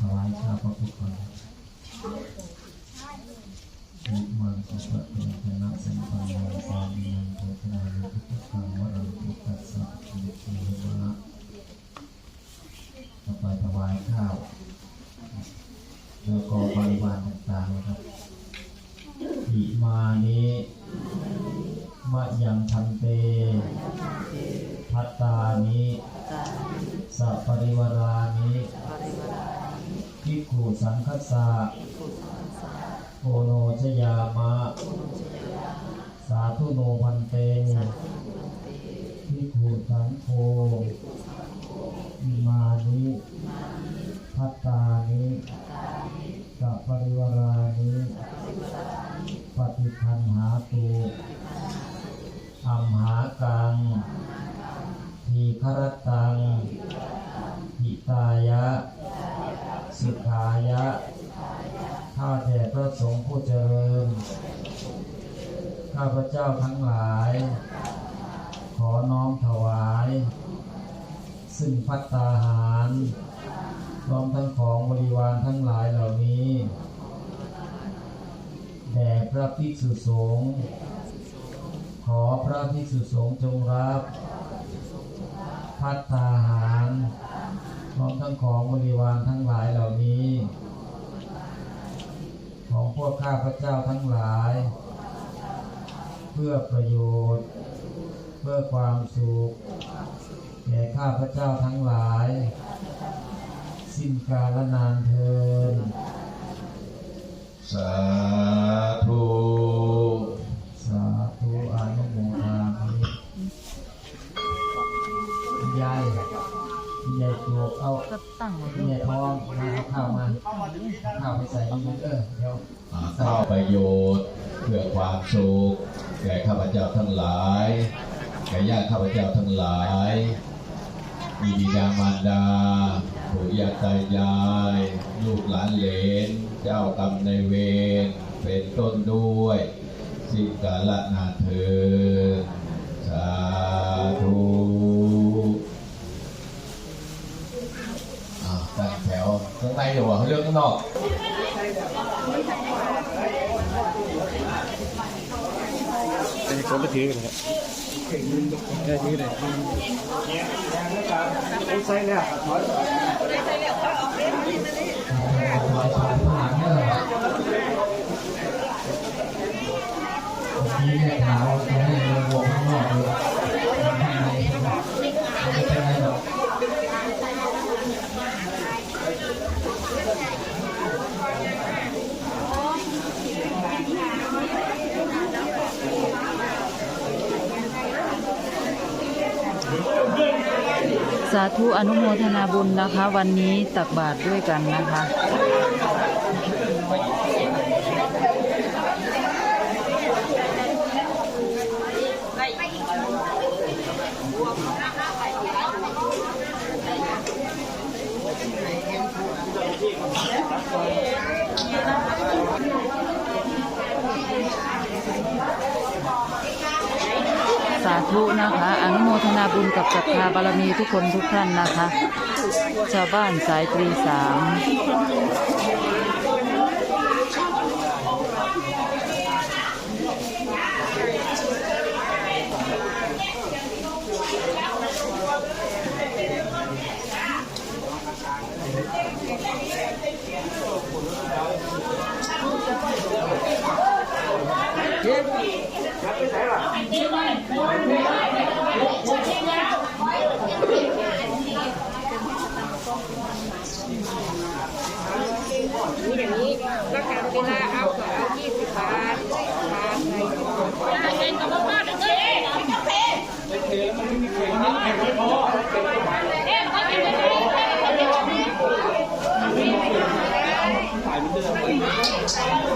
ถวายชาพระพุทธองค์นิมนต์สัพพะเป็นคณะสัมปันโนปามินันโภชนานุพุทธกังวรางพุทธัสสะจิตติหิมะต่อไปถวายข้าวแล้วก็บริวารต่างๆ ขุสังคัสสะโอโนชยามะ สาธุโนพันเตภิกขุสังโฆอิมานิพัตตานิสัปริวารานิปฏิคันหาตุอัมหากังทีครตังหิตายะ สุขายะ ข้าแต่พระสงฆ์ผู้เจริญ ข้าพระเจ้าทั้งหลาย ขอน้อมถวาย ซึ่งพัตตาหารพร้อมทั้งของบริวารทั้งหลายเหล่านี้แด่พระภิกษุสงฆ์ขอพระภิกษุสงฆ์จงรับพัตตาหาร พร้อมทั้งของบริวารทั้งหลายเหล่านี้ ของพวกข้าพระเจ้าทั้งหลาย เพื่อประโยชน์ เพื่อความสุขแก่ข้าพระเจ้าทั้งหลาย สิ้นกาลนานเทินสา ประโยชน์ เพื่อความสุขแก่ข้าพเจ้าทั้งหลายแก่ญาติข้าพเจ้าทั้งหลายมีบิดามารดาปู่ย่าตายาย ลูกหลานเหลน เจ้ากรรมในเวรเป็นต้นด้วย สิกาลนานเทินสาธุอ่าตั้งแถวข้างในเดี๋ยวว่าเรื่องข้างนอก อันนี้ ผมไปถือกันครับได้ถือเลยใส่แล้วถอยถอยถอยข้างหลังเนอะนี่แม่ขาวจะให้เราวงข้างนอกเลยข้างในไม่เป็นไรหรอก สาธุอนุโมทนาบุญนะคะ วันนี้ตักบาตรด้วยกันนะคะ สาธุนะคะอนุโมทนาบุญกับศรัทธาบารมีทุกคนทุกท่านนะคะ ชาวบ้านสายตรีสาม นี่อย่างนี้ราคาเวลาเอาก็เอายี่สิบบาทบาทในถุงเงินกบบ้านเจ๊เจ๊เจ๊มันไม่เท่เก็ไว้พอเอ็เก็บไว้ไว้เก็ค่ามันเ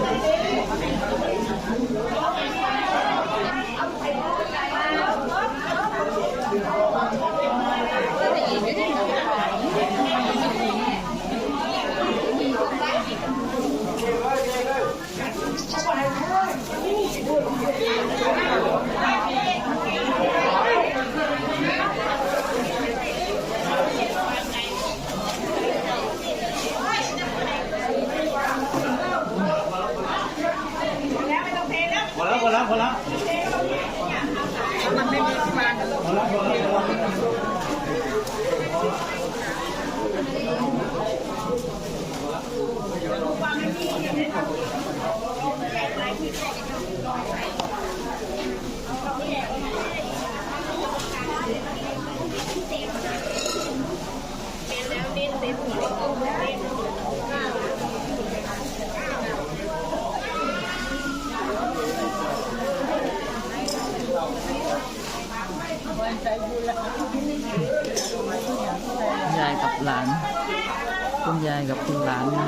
ยายกับหลาน คุณยายกับคุณหลานนะ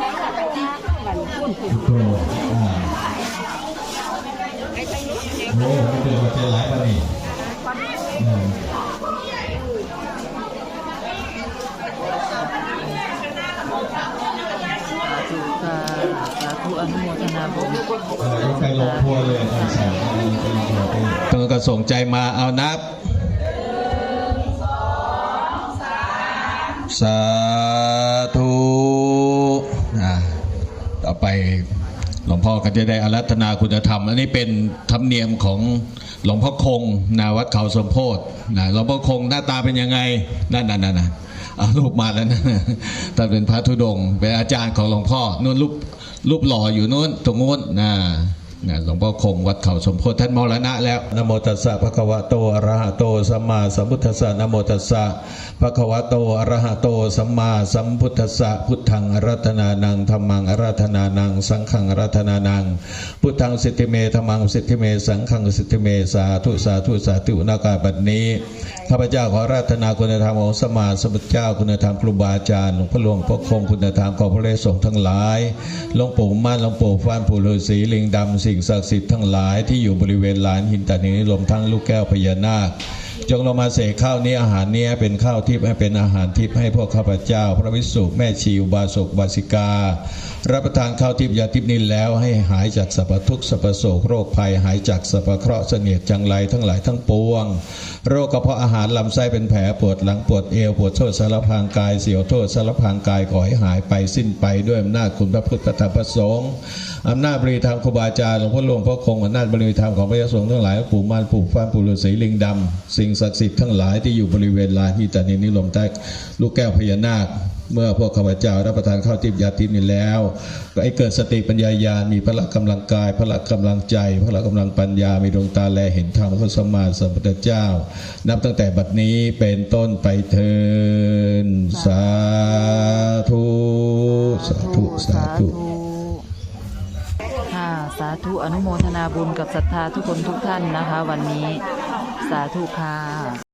เอาไปยังไงค่ะโอ้อ่าโอ้ไม่เป็นว่าใจร้ายป่ะนี่อืมสาธุค่ะสาธุอนุโมทนาบุญเออยกไปลงพัวเลยเอาใส่ไปลงพัวไปต้องก็ส่งใจมาเอานับสา ไปหลวงพ่อก็จะได้อารัธนาคุณธรรม อันนี้เป็นธรรมเนียมของหลวงพ่อคงนาวัดเขาสมโพธินะหลวงพ่อคงหน้าตาเป็นยังไงนั่นนั่นนั่นนะเอารูปมาแล้วนะแต่เป็นพระธุดง เป็นอาจารย์ของหลวงพ่อนู่นรูปรูปหล่ออยู่นู่นตรงนู้นนะ หลวงพ่อคงวัดเขาสมโพธิท่านมรณะแล้วนะโมตัสสะภะคะวะโตอะระหะโตสัมมาสัมพุทธัสสะนะโมตัสสะภะคะวะโตอะระหะโตสัมมาสัมพุทธัสสะพุทธังอารัตนานังธรรมังอารัตนานัง สังฆังอารัตนานัง พุทธังสิทธิเมธรรมังสิทธิเม สังฆังสิทธิเมสาธุสาธุสาธุนากาบัดนี้ข้าพเจ้าขอราธนาคุณธรรมของสมมาสมพุทธเจ้าคุณธรรมครูบาอาจารย์หลวงพ่อหลวงพ่อคงคุณธรรมของพระเลสงฆ์ทั้งหลายหลวงปู่ม่านหลวงปู่ฟ้านปู่ฤาษีลิงดำสิ่งศักดิ์สิทธิ์ทั้งหลายที่อยู่บริเวณลานหินตานีรวมทั้งลูกแก้วพญานาคจงลงมาเสกข้าวนี้อาหารนี้เป็นข้าวทิพย์ให้เป็นอาหารทิพย์ให้พวกข้าพเจ้า พระวิสุแม่ชีอุบาสกบาสิกา รับประทานข้าวทิพย์ยาทิพย์นี้แล้วให้หายจากสรรพทุกข์สรรพโศกโรคภัยหายจากสรรพเคราะห์เสนียดจังไรทั้งหลายทั้งปวง โรคกระเพาะอาหารลำไส้เป็นแผลปวดหลังปวดเอวปวดโทษสารพางกายเสียวโทษสารพางกายขอให้หายไปสิ้นไปด้วยอำนาจคุณพระพุทธพระธรรมพระสงฆ์อำนาจบริธรรมครูบาอาจารย์หลวงพ่อหลวงพ่อคงอำนาจบริธรรมของพระยาสงฆ์ทั้งหลายปู่มารปู่ฟ้านปู่ฤาษีลิงดำสิ่งศักดิ์สิทธิ์ทั้งหลายที่อยู่บริเวณลานที่ตานีนิลมใต้ลูกแก้วพญานาคเมื่อพวกข้าพเจ้ารับประทานข้าวทิพย์ยาทิพย์นี้แล้วก็ให้เกิดสติปัญญาญาณมีพละกำลังกายพละกำลังใจพละกำลังปัญญามีดวงตาแลเห็นธรรมพระสมมาสัมพุทธเจ้า นับตั้งแต่บัดนี้เป็นต้นไปเทินสาธุสาธุสาธุ สาธุอนุโมทนาบุญกับศรัทธาทุกคนทุกท่านนะคะ วันนี้สาธุค่ะ